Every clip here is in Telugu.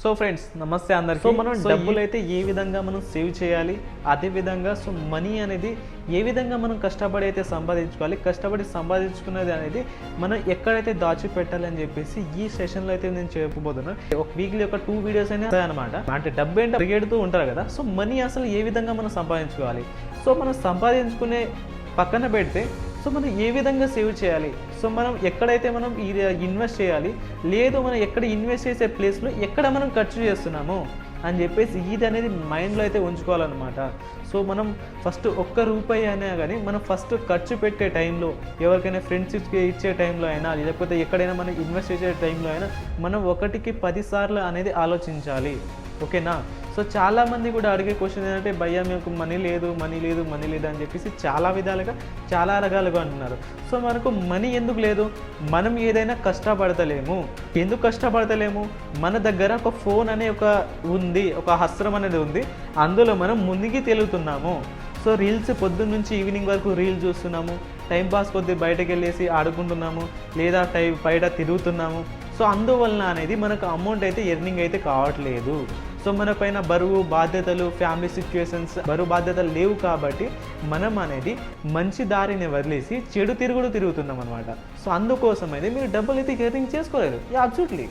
సో ఫ్రెండ్స్ నమస్తే అందరికి. సో మనం డబ్బులు అయితే ఏ విధంగా మనం సేవ్ చేయాలి అదే విధంగా సో మనీ అనేది ఏ విధంగా మనం కష్టపడి అయితే సంపాదించుకోవాలి కష్టపడి సంపాదించుకున్నది అనేది మనం ఎక్కడైతే దాచిపెట్టాలి అని చెప్పేసి ఈ సెషన్లో అయితే నేను చెప్పబోతున్నాను ఒక వీక్లీ ఒక టూ వీడియోస్ అయినా అనమాట అంటే డబ్బు ఏంటో పరిగెడుతూ ఉంటారు కదా సో మనీ అసలు ఏ విధంగా మనం సంపాదించుకోవాలి? సో మనం సంపాదించుకునే పక్కన పెడితే సో మనం ఏ విధంగా సేవ్ చేయాలి? సో మనం ఎక్కడైతే మనం ఇన్వెస్ట్ చేయాలి లేదు మనం ఎక్కడ ఇన్వెస్ట్ చేసే ప్లేస్లో ఎక్కడ మనం ఖర్చు చేస్తున్నాము అని చెప్పేసి ఇది అనేది మైండ్లో అయితే ఉంచుకోవాలన్నమాట. సో మనం ఫస్ట్ ఒక్క రూపాయి అయినా కానీ మనం ఫస్ట్ ఖర్చు పెట్టే టైంలో ఎవరికైనా ఫ్రెండ్షిప్కి ఇచ్చే టైంలో అయినా లేకపోతే ఎక్కడైనా మనం ఇన్వెస్ట్ చేసే టైంలో అయినా మనం ఒకటికి పదిసార్లు అనేది ఆలోచించాలి. ఓకేనా? సో చాలా మంది కూడా అడిగే క్వశ్చన్ ఏంటంటే భయ్యా మీకు మనీ లేదు మనీ లేదు మనీ లేదు అని చెప్పేసి చాలా విధాలుగా చాలా రకాలుగా అంటున్నారు. సో మనకు మనీ ఎందుకు లేదు? మనం ఏదైనా కష్టపడతలేము. ఎందుకు కష్టపడతలేము? మన దగ్గర ఒక ఫోన్ అనే ఒక ఉంది ఒక హస్త్రం అనేది ఉంది. అందులో మనం మునిగి తెలుగుతున్నాము సో రీల్స్ పొద్దున్న నుంచి ఈవినింగ్ వరకు రీల్స్ చూస్తున్నాము. టైంపాస్ కొద్ది బయటకు వెళ్ళేసి ఆడుకుంటున్నాము. లేదా టై బయట తిరుగుతున్నాము. సో అందువలన అనేది మనకు అమౌంట్ అయితే ఎర్నింగ్ అయితే కావట్లేదు. సో మన పైన బరువు బాధ్యతలు ఫ్యామిలీ సిచ్యువేషన్స్ బరువు బాధ్యతలు లేవు కాబట్టి మనం అనేది మంచి దారిని వదిలేసి చెడు తిరుగుడు తిరుగుతున్నాం అనమాట సో అందుకోసం అయితే మీరు డబ్బులు అయితే ఎర్నింగ్ చేసుకోలేరు అబ్సల్యూట్లీ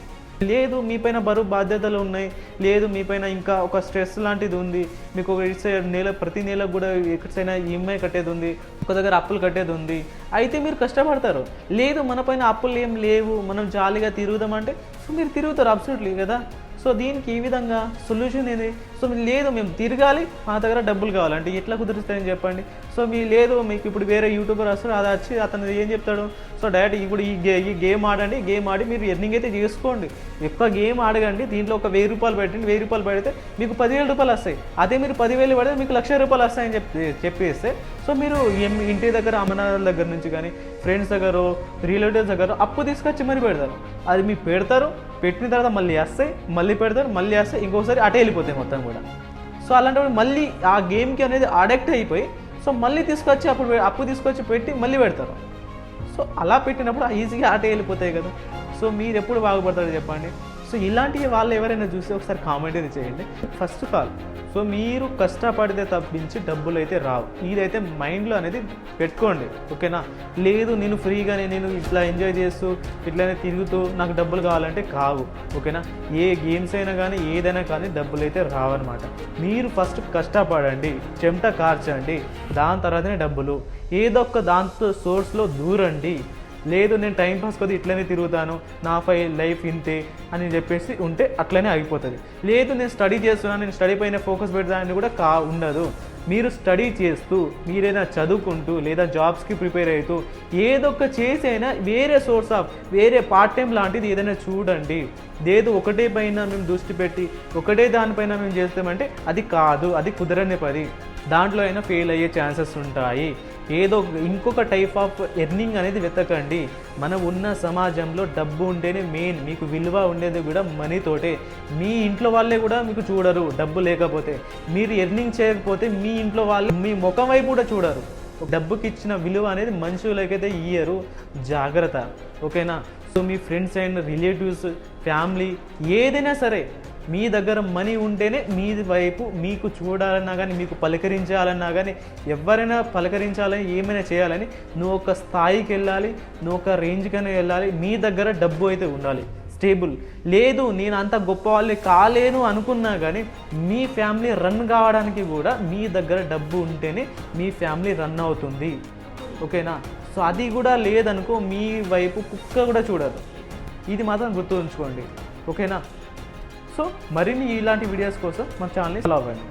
లేదు మీ పైన బరువు బాధ్యతలు ఉన్నాయి. లేదు మీ పైన ఇంకా ఒక స్ట్రెస్ లాంటిది ఉంది. మీకు ఒక సైడ్ నెల ప్రతి నెల కూడా ఎక్కడైనా ఈఎంఐ కట్టేది ఉంది ఒక దగ్గర అప్పులు కట్టేది ఉంది. అయితే మీరు కష్టపడతారు. లేదు మన పైన అప్పులు ఏం లేవు. మనం జాలీగా తిరుగుదామంటే సో మీరు తిరుగుతారు అబ్సల్యూట్లీ కదా? సో దీనికి ఈ విధంగా సొల్యూషన్ ఏంది? సో మీరు లేదు మేము తిరగాలి మా దగ్గర డబ్బులు కావాలంటే ఎట్లా కుదురుస్తాయని చెప్పండి. సో మీ లేదు మీకు ఇప్పుడు వేరే యూట్యూబర్ వస్తారు అది వచ్చి అతను ఏం చెప్తాడు? సో డైరెక్ట్ ఇప్పుడు ఈ గే ఈ గేమ్ ఆడండి గేమ్ ఆడి మీరు ఎర్నింగ్ అయితే చేసుకోండి. ఎక్కువ గేమ్ ఆడగండి దీంట్లో ఒక వెయ్యి రూపాయలు పెట్టండి వెయ్యి రూపాయలు పెడితే మీకు పదివేల రూపాయలు వస్తాయి. అదే మీరు పదివేలు పడితే మీకు లక్ష రూపాయలు వస్తాయని చెప్పి చెప్పేస్తే సో మీరు ఇంటి దగ్గర అమ్మనాథాల దగ్గర నుంచి కానీ ఫ్రెండ్స్ దగ్గర రిలేటివ్స్ దగ్గర అప్పు తీసుకొచ్చి మరి పెడతారు. అది మీరు పెడతారు పెట్టిన తర్వాత మళ్ళీ వస్తాయి మళ్ళీ పెడతారు మళ్ళీ వేస్తే ఇంకోసారి అటే వెళ్ళిపోతాయి మొత్తం కూడా. సో అలాంటప్పుడు మళ్ళీ ఆ గేమ్కి అనేది అడెక్ట్ అయిపోయి సో మళ్ళీ తీసుకొచ్చి అప్పుడు అప్పు తీసుకొచ్చి పెట్టి మళ్ళీ పెడతారు. సో అలా పెట్టినప్పుడు ఈజీగా అటే వెళ్ళిపోతాయి కదా. సో మీరు ఎప్పుడు బాగుపడతారు చెప్పండి? సో ఇలాంటి వాళ్ళు ఎవరైనా చూస్తే ఒకసారి కామెంట్ అయితే చేయండి. ఫస్ట్ ఆఫ్ ఆల్ సో మీరు కష్టపడితే తప్పించి డబ్బులు అయితే రావు. ఇదైతే మైండ్లో అనేది పెట్టుకోండి ఓకేనా? లేదు నేను ఫ్రీగానే నేను ఇట్లా ఎంజాయ్ చేస్తూ ఇట్లానే తిరుగుతూ నాకు డబ్బులు కావాలంటే కావు ఓకేనా? ఏ గేమ్స్ అయినా కానీ ఏదైనా కానీ డబ్బులు అయితే రావన్నమాట. మీరు ఫస్ట్ కష్టపడండి చెమట కార్చండి దాని తర్వాతనే డబ్బులు. ఏదో ఒక దాంతో సోర్స్లో దూరండి. లేదు నేను టైం పాస్ కొద్ది ఇట్లనే తిరుగుతాను నా ఫై లైఫ్ ఇంతే అని చెప్పేసి ఉంటే అట్లనే ఆగిపోతుంది లేదు నేను స్టడీ చేస్తున్నాను నేను స్టడీ పైన ఫోకస్ పెడతానని కూడా కా ఉండదు. మీరు స్టడీ చేస్తూ మీరైనా చదువుకుంటూ లేదా జాబ్స్కి ప్రిపేర్ అవుతూ ఏదో ఒక చేసైనా వేరే సోర్స్ ఆఫ్ వేరే పార్ట్ టైం లాంటిది ఏదైనా చూడండి. లేదు ఒకటే పైన మేము దృష్టి పెట్టి ఒకటే దానిపైన మేము చేస్తామంటే అది కాదు అది కుదరని పని. దాంట్లో అయినా ఫెయిల్ అయ్యే ఛాన్సెస్ ఉంటాయి. ఏదో ఇంకొక టైప్ ఆఫ్ ఎర్నింగ్ అనేది వెతకండి. మనం ఉన్న సమాజంలో డబ్బు ఉంటేనే మెయిన్ మీకు విలువ ఉండేది కూడా మనీతోటే మీ ఇంట్లో వాళ్ళే కూడా మీకు చూడరు డబ్బు లేకపోతే. మీరు ఎర్నింగ్ చేయకపోతే మీ ఇంట్లో వాళ్ళు మీ ముఖం వైపు కూడా చూడరు. డబ్బుకి ఇచ్చిన విలువ అనేది మనుషులకైతే ఇయ్యరు. జాగ్రత్త. ఓకేనా? సో మీ ఫ్రెండ్స్ అండ్ రిలేటివ్స్ ఫ్యామిలీ ఏదైనా సరే మీ దగ్గర మనీ ఉంటేనే మీ వైపు మీకు చూడాలన్నా కానీ మీకు పలకరించాలన్నా కానీ ఎవరైనా పలకరించాలని ఏమైనా చేయాలని నువ్వు ఒక స్థాయికి వెళ్ళాలి నువ్వు ఒక రేంజ్కైనా వెళ్ళాలి మీ దగ్గర డబ్బు అయితే ఉండాలి. స్టేబుల్. లేదు నేను అంత గొప్ప వాళ్ళని కాలేను అనుకున్నా కానీ మీ ఫ్యామిలీ రన్ కావడానికి కూడా మీ దగ్గర డబ్బు ఉంటేనే మీ ఫ్యామిలీ రన్ అవుతుంది. ఓకేనా? సో అది కూడా లేదనుకో మీ వైపు కుక్క కూడా చూడదు. ఇది మాత్రం గుర్తు ఉంచుకోండి ఓకేనా? సో మరిన్ని ఇలాంటి వీడియోస్ కోసం మన ఛానల్ని ఫాలో అవ్వండి.